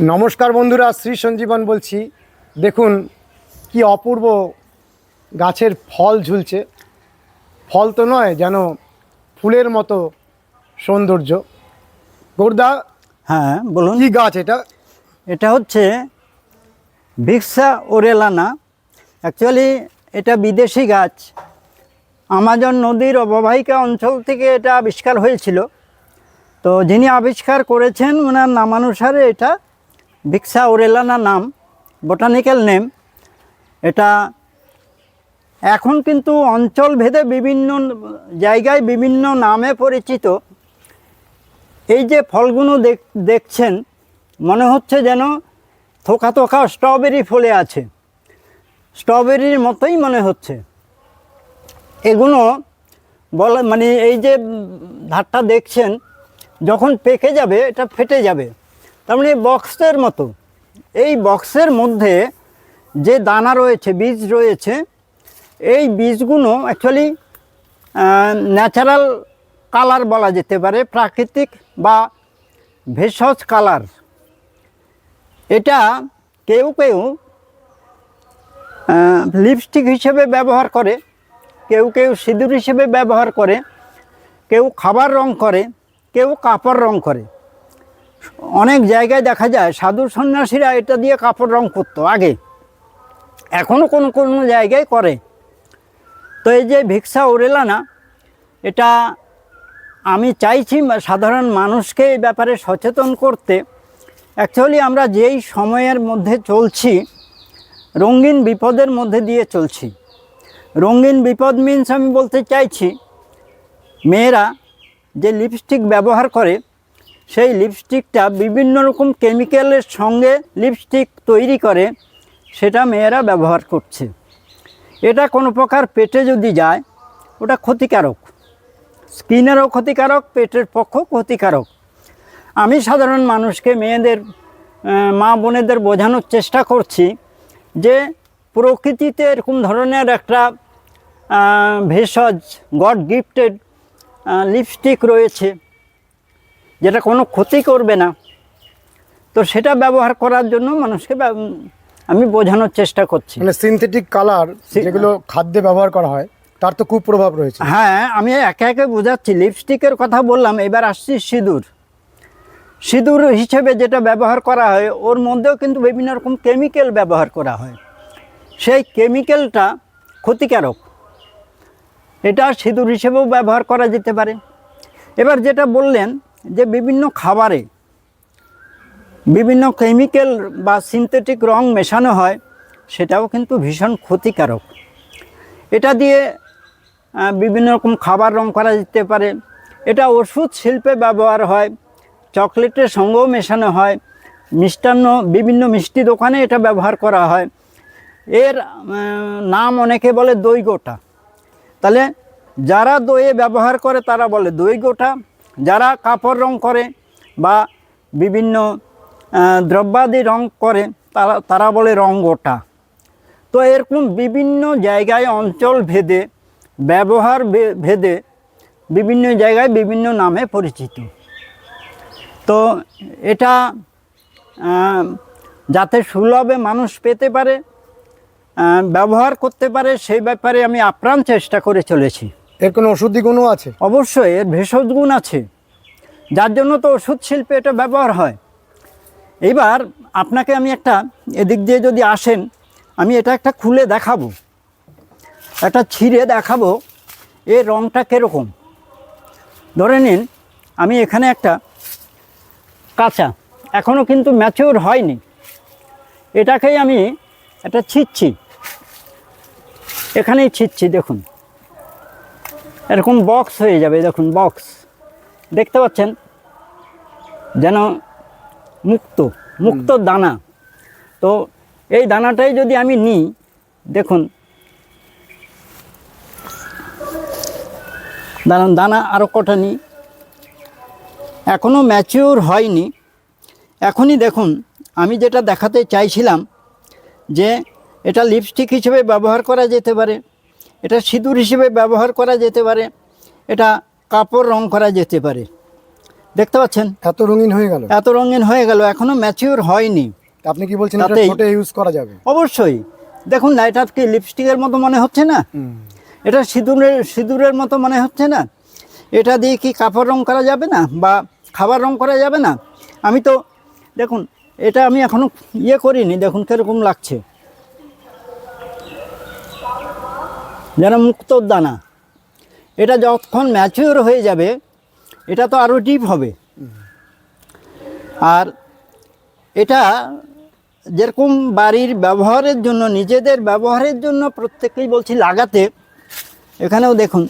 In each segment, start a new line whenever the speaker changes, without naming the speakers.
নমস্কার বন্ধুরা শ্রী সঞ্জীবন বলছি। দেখুন কি অপূর্ব গাছের ফল ঝুলছে। ফল তো নয় যেন ফুলের মতো সৌন্দর্য। গোর্দা
হ্যাঁ বলুন।
কি গাছ এটা?
এটা হচ্ছে ভিক্সা ওরেলানা। অ্যাকচুয়ালি এটা বিদেশি গাছ। আমাজন নদীর অববাহিকা অঞ্চল থেকে এটা আবিষ্কার হয়েছিল। তো যিনি আবিষ্কার করেছেন ওনার নামানুসারে এটা ভিক্সা ওরেলানা নাম বোটানিক্যাল নেম এটা এখন কিন্তু অঞ্চল ভেদে বিভিন্ন জায়গায় বিভিন্ন নামে পরিচিত। এই যে ফলগুলো দেখ- দেখছেন, মনে হচ্ছে যেন থোকা থোকা স্ট্রবেরি ফলে আছে। স্ট্রবেরির মতোই মনে হচ্ছে। এগুলো বলে মানে এই যে ধারটা দেখছেন, যখন পেকে যাবে, এটা ফেটে যাবে। তার মানে বক্সের মতো। এই বক্সের মধ্যে যে দানা রয়েছে, বীজ রয়েছে, এই বীজগুলো অ্যাকচুয়ালি ন্যাচারাল কালার বলা যেতে পারে, প্রাকৃতিক বা ভেষজ কালার এটা কেউ কেউ লিপস্টিক হিসেবে ব্যবহার করে, কেউ কেউ সিঁদুর হিসেবে ব্যবহার করে, কেউ খাবার রং করে, কেউ কাপড় রং করে। অনেক জায়গায় দেখা যায় সাধু সন্ন্যাসীরা এটা দিয়ে কাপড় রং করতো আগে। এখনও কোনো কোনো জায়গায় করে। তো এই যে ভিক্সা ওরেলানা এটা আমি চাইছি সাধারণ মানুষকে এই ব্যাপারে সচেতন করতে। অ্যাকচুয়ালি আমরা যেই সময়ের মধ্যে চলছি, রঙিন বিপদের মধ্যে দিয়ে চলছি। রঙিন বিপদ মিন্স আমি বলতে চাইছি, মেয়েরা যে লিপস্টিক ব্যবহার করে সেই লিপস্টিকটা বিভিন্ন রকম কেমিক্যালের সঙ্গে লিপস্টিক তৈরি করে, সেটা মেয়েরা ব্যবহার করছে। এটা কোনো প্রকার পেটে যদি যায়, ওটা ক্ষতিকারক। স্কিনেরও ক্ষতিকারক, পেটের পক্ষও ক্ষতিকারক। আমি সাধারণ মানুষকে মেয়েদের মা বোনেদের বোঝানোর চেষ্টা করছি যে প্রকৃতিতে এরকম ধরনের একটা ভেষজ গড গিফটেড লিপস্টিক রয়েছে। যেটা কোনো ক্ষতি করবে না। তো সেটা ব্যবহার করার জন্য মানুষকে আমি বোঝানোর চেষ্টা করছি।
মানে সিনথেটিক কালার যেগুলো খাদ্যে ব্যবহার করা হয় তার তো খুব প্রভাব রয়েছে।
হ্যাঁ আমি একে একে বোঝাচ্ছি। লিপস্টিকের কথা বললাম এবার আসছি সিঁদুর। সিঁদুর হিসেবে যেটা ব্যবহার করা হয় ওর মধ্যেও কিন্তু বিভিন্ন রকম কেমিক্যাল ব্যবহার করা হয়। সেই কেমিক্যালটা ক্ষতিকারক। এটা সিঁদুর হিসেবেও ব্যবহার করা যেতে পারে। এবার যেটা বললেন যে বিভিন্ন খাবারে বিভিন্ন কেমিক্যাল বা সিনথেটিক রং মেশানো হয়, সেটাও কিন্তু ভীষণ ক্ষতিকারক। এটা দিয়ে বিভিন্ন রকম খাবার রং করা যেতে পারে। এটা ওষুধ শিল্পে ব্যবহার হয়, চকলেটের সঙ্গেও মেশানো হয়, মিষ্টান্ন, বিভিন্ন মিষ্টি দোকানে এটা ব্যবহার করা হয়। এর নাম অনেকে বলে দই গোটা তাহলে যারা দইয়ে ব্যবহার করে, তারা বলে দই গোটা যারা কাপড় রং করে বা বিভিন্ন দ্রব্যাদি রং করে, তারা তারা বলে রং গোটা তো এরকম বিভিন্ন জায়গায় অঞ্চল ভেদে, ব্যবহার ভেদে বিভিন্ন জায়গায় বিভিন্ন নামে পরিচিত। তো এটা যাতে সুলভে মানুষ পেতে পারে ব্যবহার করতে পারে, সেই ব্যাপারে আমি আপ্রাণ চেষ্টা করে চলেছি।
এর কোনো ওষুধি গুণও আছে?
অবশ্যই, এর ভেষজ গুণ আছে। যার জন্য তো ওষুধ শিল্পে এটা ব্যবহার হয়। এইবার আপনাকে আমি একটা এদিক দিয়ে যদি আসেন, আমি এটা একটা খুলে দেখাবো। একটা ছিঁড়ে দেখাবো, এর রঙটা কীরকম। ধরে নিন, আমি এখানে একটা কাঁচা এখনও কিন্তু ম্যাচিওর হয়নি। এটাকেই আমি এটা ছিঁচ্ছি এখানেই ছিঁচ্ছি দেখুন। এরকম বক্স হয়ে যাবে দেখুন বক্স দেখতে পাচ্ছেন? যেন মুক্ত মুক্ত দানা। তো এই দানাটাই যদি আমি নিই দেখুন। দানা দানা আরও কটা নিই। এখনও ম্যাচিওর হয়নি। এখনই দেখুন আমি যেটা দেখাতে চাইছিলাম যে এটা লিপস্টিক হিসেবে ব্যবহার করা যেতে পারে। এটা সিঁদুর হিসেবে ব্যবহার করা যেতে পারে এটা কাপড় রং করা যেতে পারে। দেখতে পাচ্ছেন?
এত রঙিন হয়ে গেল।
এত রঙিন হয়ে গেল এখনও ম্যাচিওর হয়নি।
আপনি কি বলছেন এটা ইউজ করা যাবে?
অবশ্যই। দেখুন না এটা কি লিপস্টিকের মতো মনে হচ্ছে না? এটা সিঁদুরের সিঁদুরের মতো মনে হচ্ছে না? এটা দিয়ে কি কাপড় রং করা যাবে না? বা খাবার রং করা যাবে না? আমি তো দেখুন এটা আমি এখনও ইয়ে করিনি দেখুন কীরকম লাগছে। যেন মুক্তোর দানা এটা যখন ম্যাচিওর হয়ে যাবে, এটা তো আরও ডিপ হবে। আর এটা যেরকম বাড়ির ব্যবহারের জন্য, নিজেদের ব্যবহারের জন্য প্রত্যেকেই বলছি লাগাতে, এখানেও দেখুন।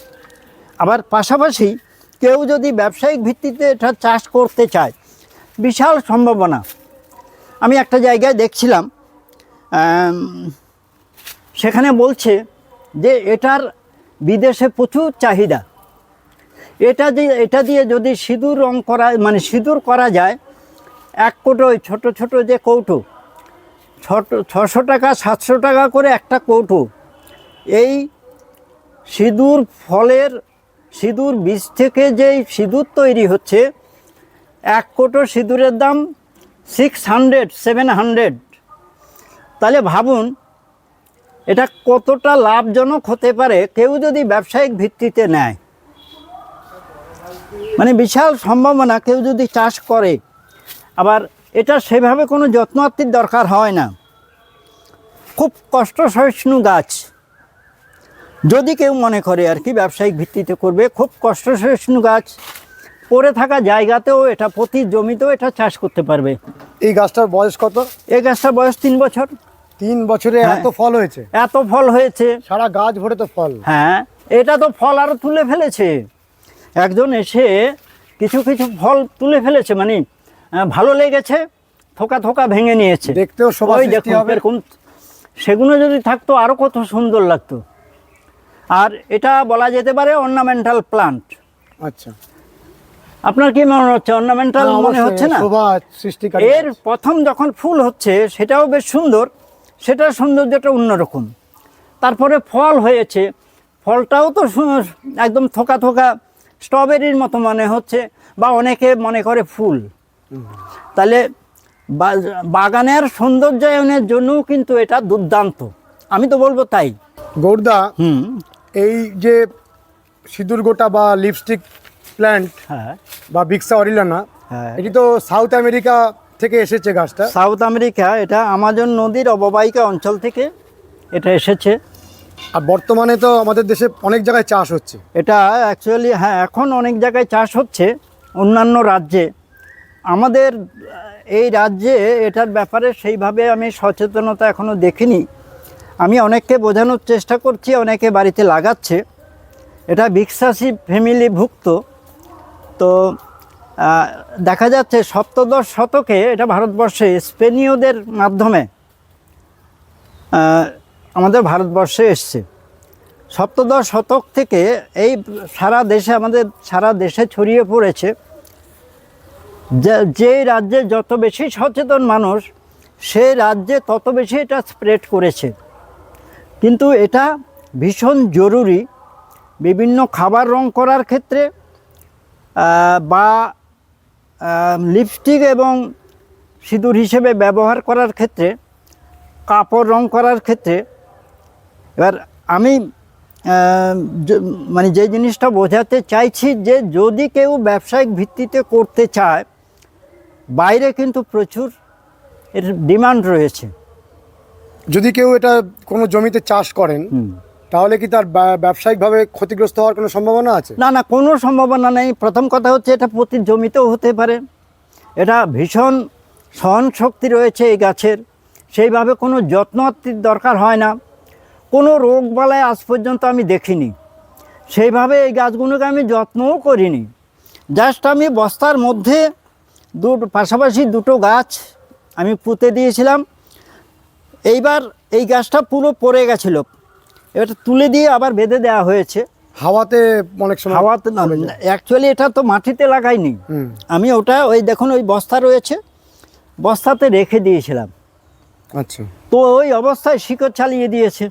আবার পাশাপাশি কেউ যদি ব্যবসায়িক ভিত্তিতে এটা চাষ করতে চায়, বিশাল সম্ভাবনা। আমি একটা জায়গায় দেখছিলাম সেখানে বলছে যে এটার বিদেশে প্রচুর চাহিদা। এটা দিয়ে এটা দিয়ে যদি সিঁদুর রং করা মানে সিঁদুর করা যায়, এক কোটো ওই ছোটো ছোটো যে কৌটো, ছোট, ছশো টাকা, সাতশো টাকা করে একটা কৌটো, এই সিঁদুর ফলের, সিঁদুর বীজ থেকে যেই সিঁদুর তৈরি হচ্ছে, এক কোটো সিঁদুরের দাম সিক্স হান্ড্রেড সেভেন হান্ড্রেড তাহলে ভাবুন এটা কতটা লাভজনক হতে পারে কেউ যদি ব্যবসায়িক ভিত্তিতে নেয়? মানে বিশাল সম্ভাবনা কেউ যদি চাষ করে। আবার এটা সেভাবে কোনো যত্নার্থীর দরকার হয় না। খুব কষ্ট সহিষ্ণু গাছ। যদি কেউ মনে করে আর কি ব্যবসায়িক ভিত্তিতে করবে খুব কষ্ট সহিষ্ণু গাছ। পড়ে থাকা জায়গাতেও এটা প্রতি জমিতেও এটা চাষ করতে পারবে।
এই গাছটার বয়স কত?
এই গাছটার বয়স তিন বছর।
তিন বছরে
হ্যাঁ।
এত ফল হয়েছে।
এত ফল হয়েছে।
সারা গাছ ভরে তো ফল।
হ্যাঁ এটা তো ফল আরও তুলে ফেলেছে। একজন এসে কিছু কিছু ফল তুলে ফেলেছে মানে ভালো লেগেছে থোকা থোকা ভেঙে নিয়েছে।
দেখতেও সবাই
দেখুন
হবে।
এরকম সেগুলো যদি থাকতো আরও কত সুন্দর লাগতো। আর এটা বলা যেতে পারে অর্নামেন্টাল প্লান্ট
আচ্ছা।
আপনার কি মনে হচ্ছে অর্নামেন্টাল
হ্যাঁ,
মনে হচ্ছে না? এর প্রথম যখন ফুল হচ্ছে সেটাও বেশ সুন্দর। সেটার সৌন্দর্যটা অন্যরকম। তারপরে ফল হয়েছে। ফলটাও তো একদম থোকা থোকা স্ট্রবেরির মতো মনে হচ্ছে বা অনেকে মনে করে ফুল। তাহলে বাগানের সৌন্দর্যায়নের জন্যও কিন্তু এটা দুর্দান্ত। আমি তো বলব তাই।
গৌরদা
হুম।
এই যে সিঁদুর গোটা বা লিপস্টিক প্ল্যান্ট
হ্যাঁ।
বা বিক্সা অরিলানা
হ্যাঁ।
এটি তো সাউথ আমেরিকা থেকে এসেছে গাছটা?
সাউথ আমেরিকা এটা আমাজন নদীর অববাহিকা অঞ্চল থেকে এটা এসেছে।
আর বর্তমানে তো আমাদের দেশে অনেক জায়গায় চাষ হচ্ছে।
এটা অ্যাকচুয়ালি হ্যাঁ এখন অনেক জায়গায় চাষ হচ্ছে অন্যান্য রাজ্যে। আমাদের এই রাজ্যে এটার ব্যাপারে সেইভাবে আমি সচেতনতা এখনও দেখিনি। আমি অনেককে বোঝানোর চেষ্টা করছি অনেকে বাড়িতে লাগাচ্ছে। এটা বিক্সাসী ফ্যামিলি ভুক্ত তো দেখা যাচ্ছে সপ্তদশ শতকে এটা ভারতবর্ষে স্পেনীয়দের মাধ্যমে আমাদের ভারতবর্ষে এসছে। সপ্তদশ শতক থেকে এই সারা দেশে, আমাদের সারা দেশে ছড়িয়ে পড়েছে। যে- রাজ্যে যত বেশি সচেতন মানুষ সেই রাজ্যে তত বেশি এটা স্প্রেড করেছে। কিন্তু এটা ভীষণ জরুরি। বিভিন্ন খাবার রং করার ক্ষেত্রে বা লিপস্টিক এবং সিঁদুর হিসেবে ব্যবহার করার ক্ষেত্রে কাপড় রং করার ক্ষেত্রে এবার আমি মানে যে জিনিসটা বোঝাতে চাইছি যে যদি কেউ ব্যবসায়িক ভিত্তিতে করতে চায় বাইরে কিন্তু প্রচুর এর ডিমান্ড রয়েছে।
যদি কেউ এটা কোনো জমিতে চাষ করেন তাহলে কি তার ব্যবসায়িকভাবে ক্ষতিগ্রস্ত হওয়ার কোনো সম্ভাবনা আছে?
না না, কোনো সম্ভাবনা নেই। প্রথম কথা হচ্ছে এটা প্রতি জমিতেও হতে পারে। এটা ভীষণ সহন শক্তি রয়েছে এই গাছের। সেইভাবে কোনো যত্ন দরকার হয় না। কোনো রোগ বালায় আজ পর্যন্ত আমি দেখিনি। সেইভাবে এই গাছগুলোকে আমি যত্নও করিনি। জাস্ট আমি বস্তার মধ্যে দুটো পাশাপাশি দুটো গাছ আমি পুঁতে দিয়েছিলাম। এইবার এই গাছটা পুরো পড়ে গেছিল। এটা তুলে দিয়ে আবার বেঁধে দেওয়া হয়েছে।
হাওয়াতে অনেক সময়
হাওয়াতে না অ্যাকচুয়ালি এটা তো মাটিতে লাগাইনি আমি ওটা ওই দেখুন ওই বস্তা রয়েছে বস্তাতে রেখে দিয়েছিলাম।
আচ্ছা।
তো ওই অবস্থায় শিকড় চালিয়ে দিয়েছে।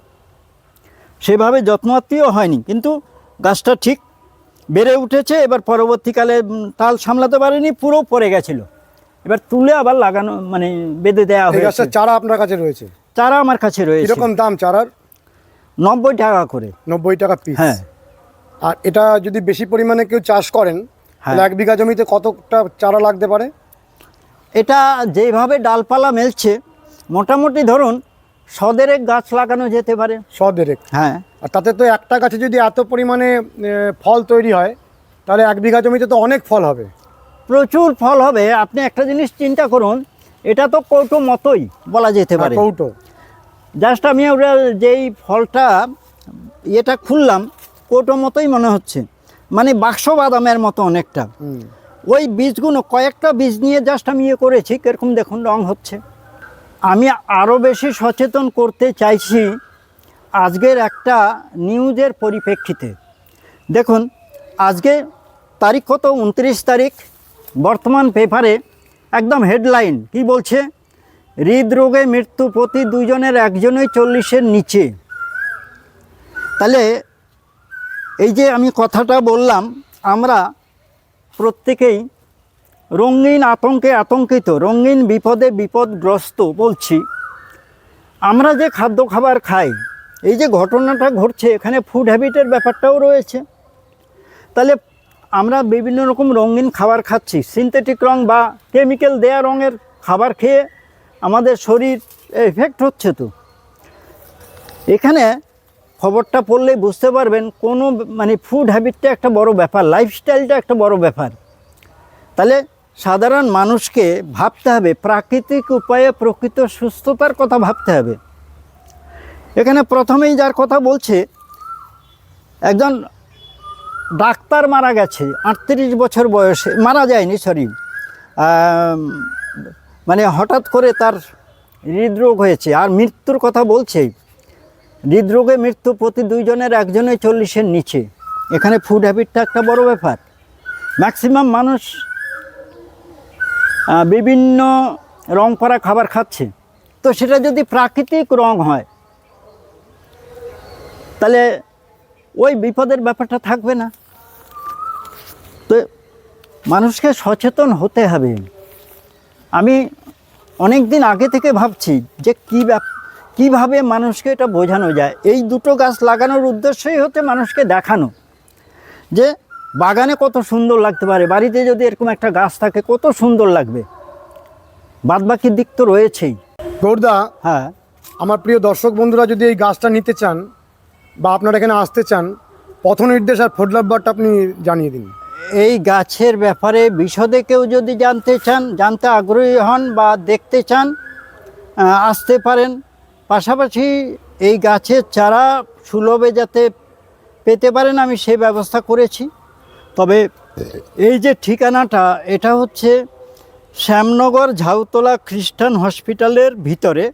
সেভাবে যত্নআত্মীয় হয়নি কিন্তু গাছটা ঠিক বেড়ে উঠেছে এবার পরবর্তীকালে তাল সামলাতে পারেনি পুরো পড়ে গেছিল। এবার তুলে আবার লাগানো মানে বেঁধে দেওয়া হয়েছে।
চারা আপনার কাছে রয়েছে?
চারা আমার কাছে রয়েছে।
কীরকম দাম চারার?
নব্বই টাকা করে।
নব্বই টাকা পিস
হ্যাঁ।
আর এটা যদি বেশি পরিমাণে কেউ চাষ করেন
হ্যাঁ।
তাহলে এক বিঘা জমিতে কতটা চারা লাগতে পারে?
এটা যেভাবে ডালপালা মেলছে মোটামুটি ধরুন সদেরেক গাছ লাগানো যেতে পারে।
শ দেড়েক
হ্যাঁ।
আর তাতে তো একটা গাছে যদি এত পরিমাণে ফল তৈরি হয় তাহলে এক বিঘা জমিতে তো অনেক ফল হবে।
প্রচুর ফল হবে। আপনি একটা জিনিস চিন্তা করুন এটা তো কৌটো মতোই বলা যেতে পারে।
কৌটো।
জাস্ট আমি ওরা যেই ফলটা এটা খুললাম কোটো মতোই মনে হচ্ছে। মানে বাক্স বাদামের মতো অনেকটা। ওই বীজগুলো কয়েকটা বীজ নিয়ে জাস্ট আমি ইয়ে করেছি কীরকম দেখুন রং হচ্ছে। আমি আরও বেশি সচেতন করতে চাইছি আজকের একটা নিউজের পরিপ্রেক্ষিতে। দেখুন আজকে তারিখ কত? উনত্রিশ তারিখ। বর্তমান পেপারে একদম হেডলাইন। কি বলছে? হৃদরোগে মৃত্যু প্রতি দুজনের একজনই চল্লিশের নিচে। তাহলে এই যে আমি কথাটা বললাম, আমরা প্রত্যেকেই রঙিন আতঙ্কে আতঙ্কিত, রঙিন বিপদে বিপদগ্রস্ত বলছি, আমরা যে খাদ্য খাবার খাই, এই যে ঘটনাটা ঘটছে, এখানে ফুড হ্যাবিটের ব্যাপারটাও রয়েছে। তাহলে আমরা বিভিন্ন রকম রঙিন খাবার খাচ্ছি সিনথেটিক রং বা কেমিক্যাল দেয়া রঙের খাবার খেয়ে আমাদের শরীর এফেক্ট হচ্ছে তো। এখানে খবরটা পড়লেই বুঝতে পারবেন কোনো মানে ফুড হ্যাবিটটা একটা বড় ব্যাপার লাইফস্টাইলটা একটা বড় ব্যাপার। তাহলে সাধারণ মানুষকে ভাবতে হবে, প্রাকৃতিক উপায়ে প্রকৃত সুস্থতার কথা ভাবতে হবে। এখানে প্রথমেই যার কথা বলছে, একজন ডাক্তার মারা গেছে, আটত্রিশ বছর বয়সে, মারা যায়নি সরি মানে হঠাৎ করে তার হৃদরোগ হয়েছে আর মৃত্যুর কথা বলছেই। হৃদরোগে মৃত্যু প্রতি দুইজনের একজনের চল্লিশের নিচে। এখানে ফুড হ্যাবিটটা একটা বড় ব্যাপার। ম্যাক্সিমাম মানুষ বিভিন্ন রং করা খাবার খাচ্ছে। তো সেটা যদি প্রাকৃতিক রং হয়, তাহলে ওই বিপদের ব্যাপারটা থাকবে না। তো মানুষকে সচেতন হতে হবে। আমি অনেক দিন আগে থেকে ভাবছি যে কী কীভাবে মানুষকে এটা বোঝানো যায়। এই দুটো গাছ লাগানোর উদ্দেশ্যই হচ্ছে মানুষকে দেখানো। যে বাগানে কত সুন্দর লাগতে পারে বাড়িতে যদি এরকম একটা গাছ থাকে কত সুন্দর লাগবে। বাদবাকি দিক তো রয়েছেই।
গৌরদা
হ্যাঁ।
আমার প্রিয় দর্শক বন্ধুরা যদি এই গাছটা নিতে চান বা আপনারা এখানে আসতে চান পথ নির্দেশ আর ফোন নাম্বারটা আপনি জানিয়ে দিন।
এই গাছের ব্যাপারে বিশদে কেউ যদি জানতে চান, জানতে আগ্রহী হন বা দেখতে চান আসতে পারেন। পাশাপাশি এই গাছের চারা সুলভে যাতে পেতে পারেন, আমি সেই ব্যবস্থা করেছি। তবে এই যে ঠিকানাটা, এটা হচ্ছে শ্যামনগর ঝাউতলা খ্রিস্টান হসপিটালের ভিতরে।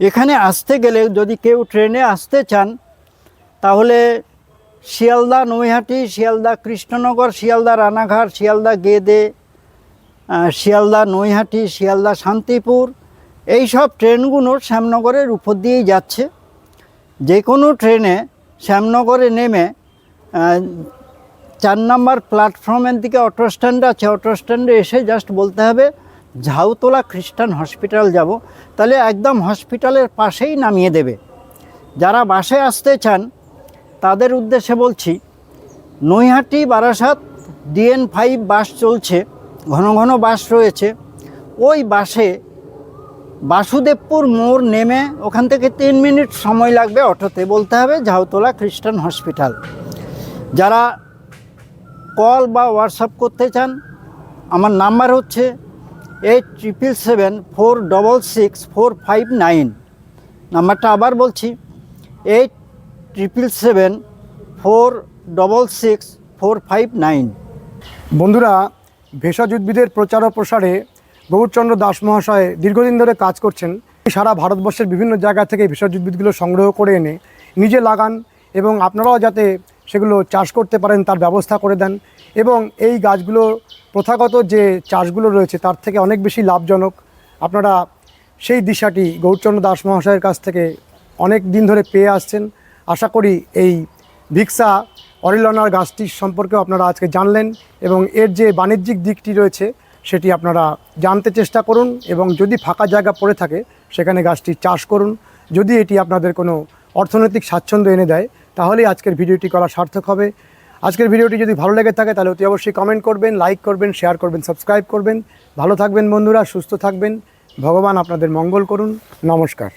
এখানে আসতে গেলে যদি কেউ ট্রেনে আসতে চান, তাহলে শিয়ালদা নৈহাটি, শিয়ালদা কৃষ্ণনগর, শিয়ালদা রানাঘাট, শিয়ালদা গেদে শিয়ালদা নৈহাটি, শিয়ালদা শান্তিপুর এই সব ট্রেনগুলো শ্যামনগরের উপর দিয়েই যাচ্ছে। যে কোনো ট্রেনে শ্যামনগরে নেমে চার নম্বর প্ল্যাটফর্মের দিকে অটো স্ট্যান্ড আছে, অটো স্ট্যান্ডে এসে জাস্ট বলতে হবে, ঝাউতলা খ্রিস্টান হসপিটাল যাব। তাহলে একদম হসপিটালের পাশেই নামিয়ে দেবে। যারা বাসে আসতে চান তাদের উদ্দেশ্যে বলছি, Naihati, Barasat, DN five bus চলছে, ঘন ঘন বাস রয়েছে। ওই বাসে বাসুদেবপুর মোড় নেমে ওখান থেকে তিন মিনিট সময় লাগবে অটোতে। বলতে হবে ঝাউতলা খ্রিস্টান হসপিটাল। যারা কল বা হোয়াটসঅ্যাপ করতে চান, আমার নাম্বার হচ্ছে eight triple seven four double six four five nine. নাম্বারটা আবার বলছি, eight triple seven four double six four five nine
বন্ধুরা, ভেষজ উদ্ভিদের প্রচার ও প্রসারে গৌরচন্দ্র দাস মহাশয় দীর্ঘদিন ধরে কাজ করছেন। সারা ভারতবর্ষের বিভিন্ন জায়গা থেকে ভেষজ উদ্ভিদগুলো সংগ্রহ করে এনে নিজে লাগান এবং আপনারাও যাতে সেগুলো চাষ করতে পারেন, তার ব্যবস্থা করে দেন এবং এই গাছগুলো প্রথাগত যে চাষগুলো রয়েছে, তার থেকে অনেক বেশি লাভজনক। আপনারা সেই দিশাটি গৌরচন্দ্র দাস মহাশয়ের কাছ থেকে অনেক দিন ধরে পেয়ে আসছেন। আশা করি এই ভিক্সা অরিলনার গাছটির সম্পর্কেও আপনারা আজকে জানলেন এবং এর যে বাণিজ্যিক দিকটি রয়েছে সেটি আপনারা জানতে চেষ্টা করুন এবং যদি ফাঁকা জায়গা পড়ে থাকে, সেখানে গাছটি চাষ করুন। যদি এটি আপনাদের কোনো অর্থনৈতিক স্বাচ্ছন্দ্য এনে দেয় তাহলেই আজকের ভিডিওটি করা সার্থক হবে। আজকের ভিডিওটি যদি ভালো লেগে থাকে, তাহলে অতি অবশ্যই কমেন্ট করবেন লাইক করবেন শেয়ার করবেন সাবস্ক্রাইব করবেন। ভালো থাকবেন বন্ধুরা, সুস্থ থাকবেন। ভগবান আপনাদের মঙ্গল করুন। নমস্কার।